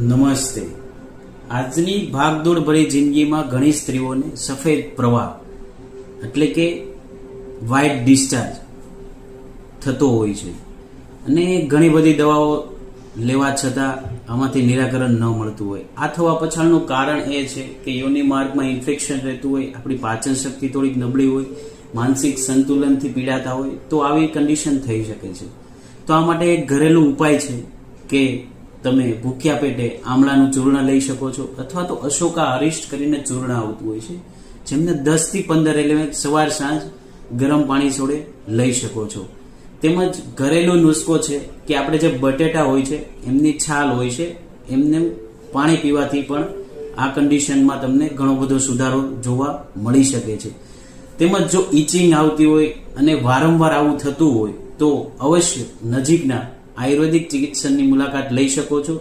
નમસ્તે. આજની ભાગદોડ ભરી જિંદગીમાં ઘણી સ્ત્રીઓને સફેદ પ્રવાહ, એટલે કે વ્હાઇટ ડિસ્ચાર્જ થતો હોય છે. અને ઘણી બધી દવાઓ લેવા છતાં આમાંથી નિરાકરણ ન મળતું હોય. આ થવા પાછળનું કારણ એ છે કે યોનિ માર્ગમાં ઇન્ફેક્શન રહેતું હોય, આપણી પાચન શક્તિ થોડીક નબળી હોય, માનસિક સંતુલનથી પીડાતા હોય, તો આવી કન્ડિશન થઈ શકે છે. તો આ માટે એક ઘરેલું ઉપાય છે કે તમે ભૂખ્યા પેટે આમળાનું ચૂર્ણ લઈ શકો છો, અથવા તો અશોકા અરિષ્ટ કરીને ચૂર્ણ આવતું હોય છે, જેમને દસથી પંદર એટલે સવાર સાંજ ગરમ પાણી જોડે લઈ શકો છો. તેમજ ઘરેલું નુસ્ખો છે કે આપણે જે બટેટા હોય છે, એમની છાલ હોય છે, એમને પાણી પીવાથી પણ આ કન્ડિશનમાં તમને ઘણો બધો સુધારો જોવા મળી શકે છે. તેમજ જો ઇચિંગ આવતી હોય અને વારંવાર આવું થતું હોય, તો અવશ્ય નજીકના આયુર્વેદિક ચિકિત્સકની મુલાકાત લઈ શકો છો